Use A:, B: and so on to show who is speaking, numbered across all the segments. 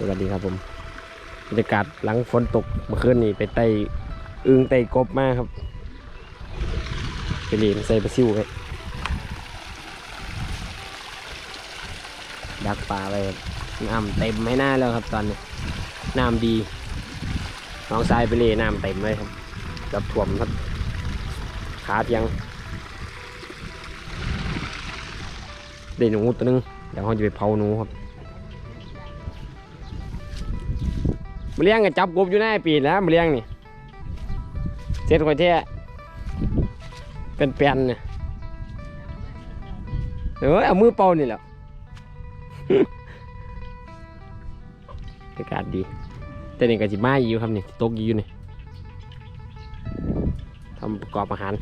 A: สวัสดีครับผมบรรยากาศหลังฝนตกเมื่อคืนนี้ไปไต่อึงไต่กบมากครับ ไปเรียนใส่ปลาซิวไปดักปลาไปน้ำเต็มไม่น่าแล้วครับตอนนี้น้ำดีน้องชายไปเรียน้ำเต็มเลยครับกับถ่วมครับขาเพียงได้หนูตัวหนึงเดี๋ยวเขาจะไปเผาหนูครับ มาเลี้ยงกันจับกบอยู่ในปีนแล้วมาเลี้ยงนี่เสร็จคนเท่เป็นแปลนเนี่ยเออเอามือเป่านี่แหละอากาศดี แต่นี่ก็จิมาอยู่ครับนี่ตกอยู่นี่ทำประกอบอาหาร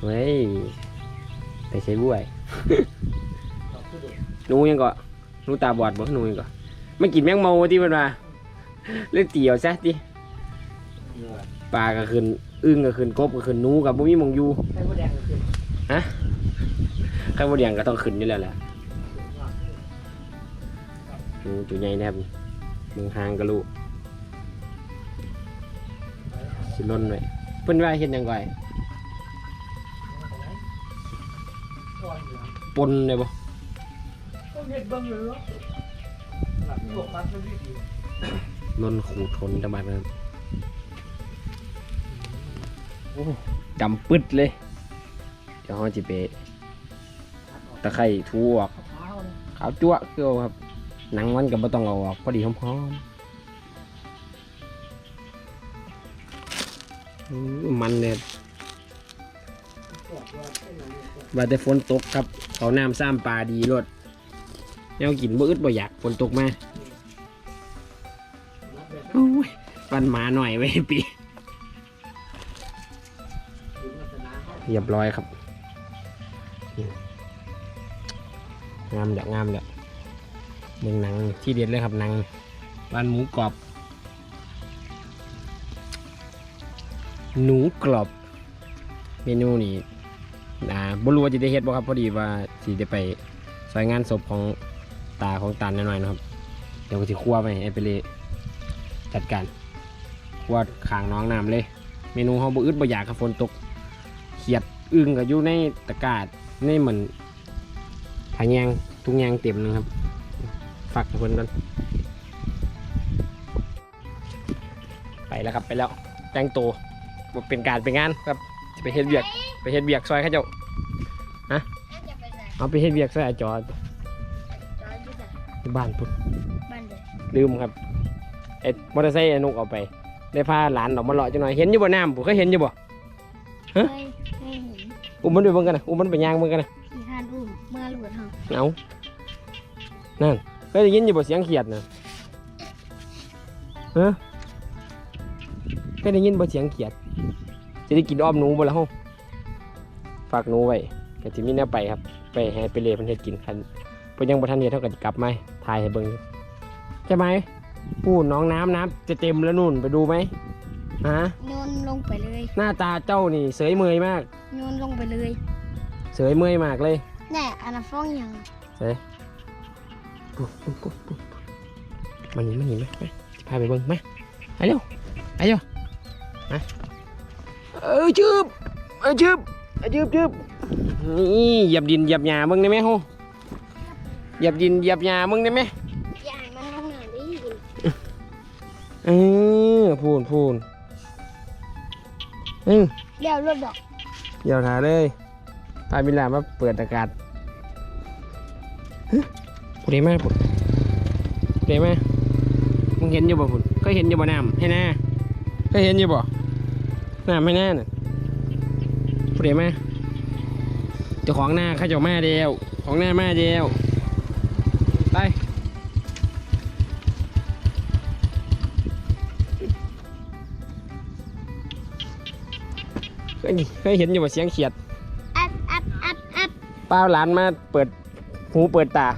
A: เฮ้ยไปใช้บ้วยนูยังก็นูตาบอดบ่หนูยังก็ ไม่กินแมงเมาที่มันมาเล่นเตี๋ยวซะที่ปลาก็ขึ้นอึ้งก็ขึ้นกบก็ขึ้นหนูกับบุมีหมองอยู
B: ไข่มดแดงก็คือ
A: ข้าวเดียงก็ต้องขึ้นอยู่แล้วแหละหนูตัวใหญ่แนบมึงหางกระลูกสิล้นไว้เพิ่นว่าเห็นยังไง
B: ก่อนอยู่นะ
A: ปนเลยบ่
B: ก็เห็ดเบิ้งเลยเนาะหลับตกปัดมั น
A: นขูดทนตะบัดนะครับโอ้ดำปึ๊ดเลย เดี๋ยวเขาจะไปตะไคร่ทูออก
B: ข้าเลย
A: ขาวจั่วเกลียวครับ หนังมันก็บ่ต้องเอาออกพอดีหอมๆอื้อมันเนี่ย
B: บอกว่าเป็นอะไรเนี่ย
A: ว่าแต่ฝนตกครับเขาน้ำซ้ำปลาดีรด แนวกินบ่อึดบ่อยากฝนตกมาโอ้ยปันหมาหน่อยไว้ปีเรียบร้อยครับ งามเดะงามเดะเมืองหนังที่เด็ดเลยครับหนังบ้านหมูกรอบ หนูกรอบ เมนูนี้อ่าบ่รู้ว่าจะได้เฮ็ดบ่ครับพอดีว่าสิได้ไปซอยงานศพของ ตาของตันหน่อยๆนะครับ เดี๋ยวก็สิคั่วไปให้ไอ้ไปเลยจัดการคั่วข้างน้องน้ำเลย เมนูเฮาบ่อึดบ่อยากครับฝนตกเขียดอึ่งก็อยู่ในตะกร้าในเหมือนผายางทุกอยางเต็มหนึงครับฝากให้เพิ่นกันไปแล้วครับไปแล้วแต่งตัวบ่เป็นการเป็นงานครับจะไปเฮ็ดเวียกไปเฮ็ดเวียกซอยเขาเจ้า
C: จะไปไหน
A: เอาไปเฮ็ดเวียกซอยอาจอด
C: จอย ที่ไหน
A: ที่บ้านพุ่น
C: บ้านเลย
A: ลืมครับไอ้มอเตอร์ไซค์ไอ้นุกเอาไป ได้พาหลานออกมาเลาะจังหน่อยเห็นอยู่บ่น้ำผมเคยเห็นอยู่บ่
C: เคยเคยเห็น
A: อุ้มมันไปเบิ่งกันนะอุ้มมันไปย่างเบิ่งกันนะ
C: อีฮานอุ้มเมื่อหลวดเหรอ
A: เอานั่นเคยได้ยินอยู่บ่เสียงเขียดนะฮะเคยได้ยินบ่เสียงเขียดจะได้กินอ้อมหนูบ่ละห้องฝากหนูไว้ก็สิมีแนวไปครับ ไปให้ไปเลยเพิ่นเฮ็ดกินคันเพิ่นยังบ่ทันเฮ็ดเท่ากับกลับมา ถ่ายให้เบิ่งอยู่ใช่ไหมพูดน้องน้ำน้ำจะเต็มแล้วนู่นไปดูไหมฮะ
C: โยนลงไปเลย
A: หน้าตาเจ้านี่เสยเมยมาก
C: โยนลงไปเลย
A: เสยเมยมากเลย
C: แน่อันนั้นฟ้องยัง
A: เสยปุ๊บปุ๊บปุ๊บปุ๊บมานี่มานี่มามาจะพาไปเบิ่งมาไปเร็วไปเร็วมาเออชืบเออชืบเออชืบชืบนี่เหยียบดินเหยียบหญ้ามึงได้ไหมโห เหยียบดินเหยียบหญ้ามึงได้ไหม
C: อย่าให้มันลงหนาดิ
A: เออพูนพูนอืม
C: เดี๋ยวรถดอก
A: เดี๋ยวหาเลยพาบิลลามาเปิดอากาศฮะผู้ใดมาผู้ผู้ใดมามึงเห็นอยู่บ่พุ่นเคยเห็นอยู่บ่น้ำให้หน้าเคยเห็นอยู่บ่น้ำให้หน้าน่ะผู้ใดมาเจ้าของหน้าเข้าเจ้ามาเดียวของหน้ามาเดียว เคยเคยเห็นอยู่บ่เสียงเขียด
C: อัดอัดอัดอัด
A: ป้าหลานมาเปิดหูเปิดตา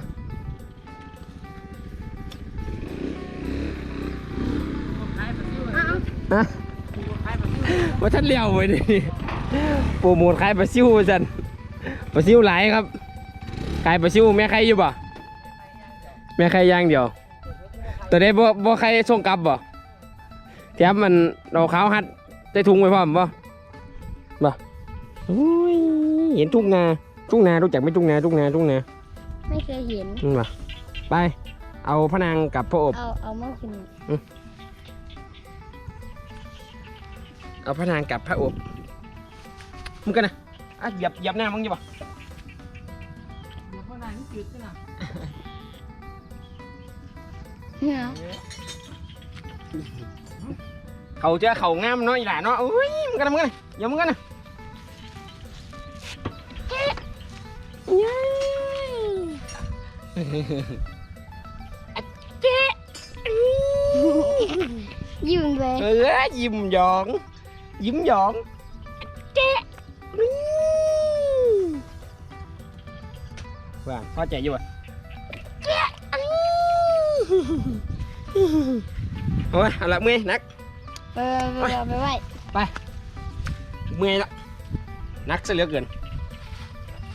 C: เอา
A: ฮะว่าท่านเลี้ยวไปดิโปรโมทขายปลาซิวจันปลาซิวหลายครับ ขายปลาซิวแม่ใครอยู่บ่แม่ม่ใครอย่างเดียว ตัวได้บ่บ่ใครส่งกลับบ่แถมมันเราขาวหัดได้ถุงไว้พร้อมบ่บ่อุ้ย เห็นทุ่งนาทุ่งนารู้จักไหมทุ่งนาทุ่งนาทุ่งนา
C: ไม่เคยเห็น
A: นั่นบ่ไป เอาพะนางกับพ่ออบ
C: เอาเอามากิน
A: เอาพะนางกับพระอบมึงกันนะอะเหยียบเหยียบหน้ามึงอยู่บ่
B: เดี๋ยวข้างในนี่จืดด้วยนะ
C: เนี่ย
A: เขาเจอเขางามเนาะอีหล่าเนาะอุ้ยมึงกันนะมึงกันนะอย่ามึงกันนะ
C: ย้ยิ้มเลย
A: เออยิ้มหยองยิ้มหยองเจ๊ว่าพอใจ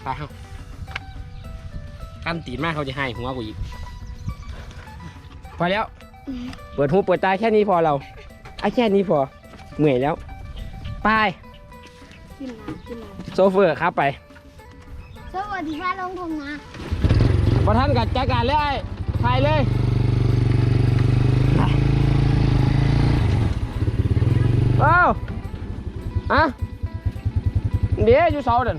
A: อยู่อะโอ้ยเอาละเมื่อยนัก
C: ไปไปไปไปไว้
A: เมื่อยละนักซะเหลือเกินไปเฮากันตีนมากเขาจะให้หัวกูอีก พอแล้ว เปิดหูเปิดตาแค่นี้พอเราไอ้แค่นี้พอเมื่อยแล้ว ไป
C: กินน้ำกินน้
A: โซเฟอร์ครับไปำ
C: สวัสดีค่ะลงทงนะ
A: พอท่านกัดจัดการเลยไอ้ไปเลยเอ้าอะเดี๋ยวอยู่เสาเดิน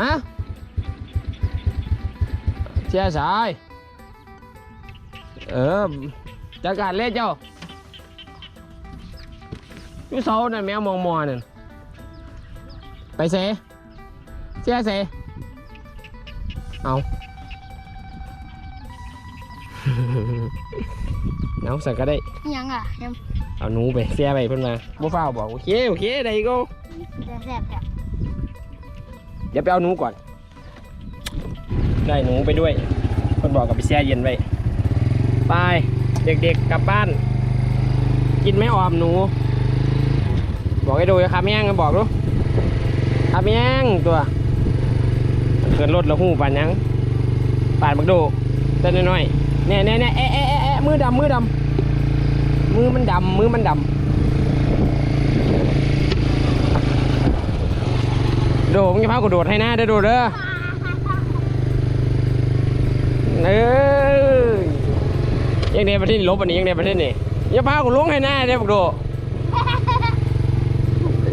A: อะเสียสาย เออจัดการเลยเจ้าอยู่เสาน่ะแมวมองมอนั่นไปเสเสียเสเอาเอาสั่งก็ได้
C: ยังอะยัง
A: เอาหนูไปเสียไปเพิ่นมาบ่ฟ้าวบอกโอเค โอเคได้ก็
C: จะแซ่บแซ่บ
A: เดี๋ยวไปเอาหนูก่อน ได้หนูไปด้วยเพิ่นบอกกับไปแช่เย็นไว้ไปเด็กๆกลับบ้าน กินไม่ออมหนู บอกให้ดูนะครับแม่งบอกดูครับแม่งตัวเกิดรถแล้วหูปานยังปานบักโดเต้นน้อยๆแน่แน่แน่แอะแอะแอะแอะมือดำมือดำมือมันดำมือมันดำ โดมึงจะพากูโดดให้หน้าได้โดดเด้อเอ้ยยังในประเทศนี้ลบอันนี้ยังในประเทศนี้อย่าพากูลงให้หน้าได้อบักโด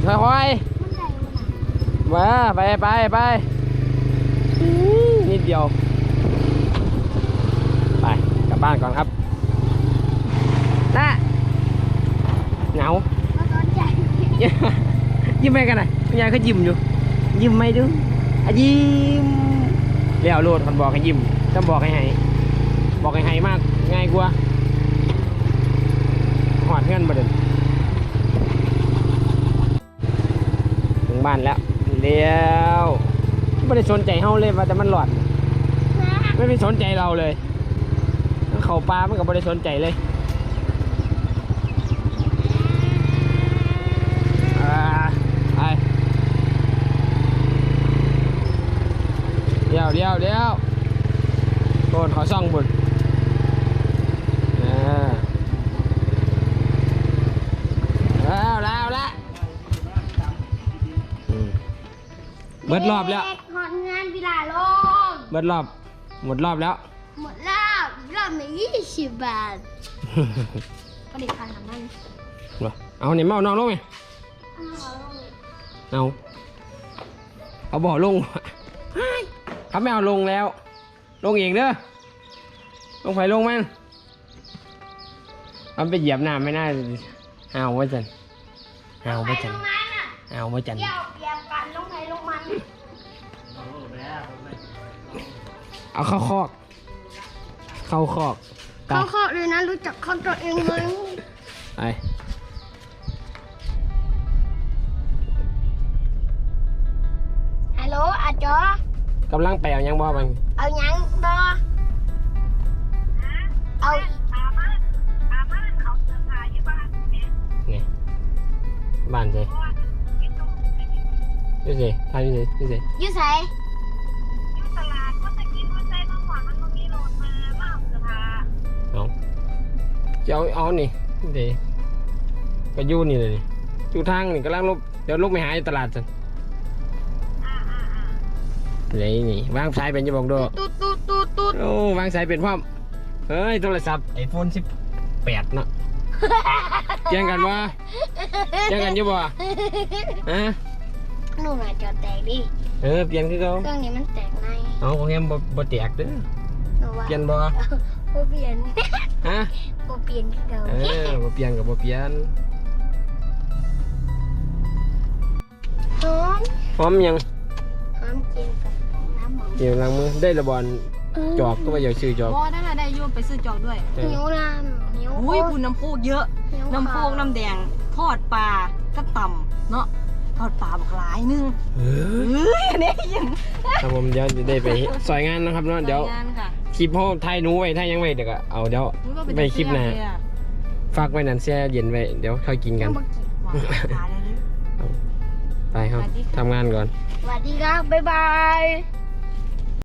A: ค่อยๆ
C: มา
A: ไปไปไปนิดเดียว ไปกลับบ้านก่อนครับน่าเหงายิ้มไปกันหน่อยคุณยายเขายิ้มอยู่ ยิ้มไหมดูอะยิ้มเลี้ยวโลดคนบอกให้ยิ้มต้องบอกให้ให้บอกให้ให้มากง่ายกว่าหอดเงินมาเดินถึงบ้านแล้วเลี้ยวไม่ได้สนใจเฮาเลยว่าแต่มันหลอด ไม่ได้สนใจเราเลย เขาปลามันก็ไม่ได้สนใจเลยอ่าไป เดี๋ยวเดี๋ยวเดี๋ยวโดนขอซ่องบุญอ่าแล้วแล้วแล้วอืมเบิดรอบแล้ว
C: เด็กหอดงานวิลาลง
A: เบิดรอบ หมดรอบแล้ว
C: หมดแล้วรอบละยี่สิบบาทก็ได้ค่าน้ำมัน
A: เอาเนี่ยเมาน้องลงไหม
C: อ้าวลงเลย
A: เอาเอาบ่อลง เขาไม่เอาลงแล้ว ลงเองเด้อลงไฟลงมันมันไปเหยียบน้ำไม่น่าเอาไว้จันเอาไว้จัน
C: ลงมันอะ
A: เอาไว้จัน
C: เกี่ยวเกี่ยวกันลงไหนลงมัน
A: เอาเข้าคอก เข้าคอกไป
C: เขาเขาเลยนะรู้จักเขาตัวเองไหม
A: ไป
C: กำ
A: ลังแปลยังบ่บัง
C: เอาหยังบ่เอา
A: นี่บ้านใช่ยูสิทานยูสิยูสิ
C: อยู่ไส
D: เอาจะ
A: เอาเอานี่เดี๋ยวก็ยู่นี่เลยอยู่ทางนี่กำลังลบเดี๋ยวลบไม่หายตลาดสิ เลยนี่วางสายเป็นจะบอกด้วย
C: ตูดตูดตูดตูด
A: โอ้วางสายเป็นพร้อมเฮ้ยโทรศัพท์ไอโฟนสิบแปดเนาะเจียงกันวะเจียงกันอยู่บ่ฮะ
C: หนูน่าจะแตกดิ
A: เออเปลี่ยนคือเขา
C: เครื่องนี้มันแตกใน
A: เอาของแฮมบ่บ่แตกเด้อ
C: หนูว่า
A: เปลี่ยนบ่
C: บ่เปลี่ยน
A: ฮะ
C: บ่เปลี่ยนคือเก่า
A: เออบ่เปลี่ยนกับบ่เปลี่ยน
C: หอม
A: พร้อมยัง
C: หอมกินกับน้ำหอม
A: เดี๋ยวล้างมือได้ระบอนจอกก็ว่าอย่าชื่อจอก
D: บอนั่นน่ะได้อยุ่ไปซื้อจอกด้วย
A: เอ
C: หิ
A: อ
C: วน้ำหิว
D: อุ้ยคุณน้ำโพกเยอะ
C: หิว
D: น้ำโพกน้ำแดง ทอดปลาก็ต่ำเนาะทอดปลาบอกหลายนึง
A: เออ
D: เฮ้ยอันนี้ยัง
A: ครับผมเดี๋ยวจะได้ไปซอยงานนะครับเนาะเดี๋ยว
D: งานค่ะ
A: คลิปพ่อไทยหนูไว้ถ้ายังไว้เดี๋ยวก็เอาเดี๋ยว
D: อุ๊ยว่า
A: ไปคลิปหน้า
D: เสียเลยอะ
A: ฝากไว้นั่นแช่เย็นไว้เดี๋ยวค่อยกินกัน
C: บ่กิน
D: หวานตายแล้วเนี่ย
A: ไปครับ
D: สวัสดีค่ะ
A: ทำงานก่อน
C: สวัสดีครับ บ๊ายบาย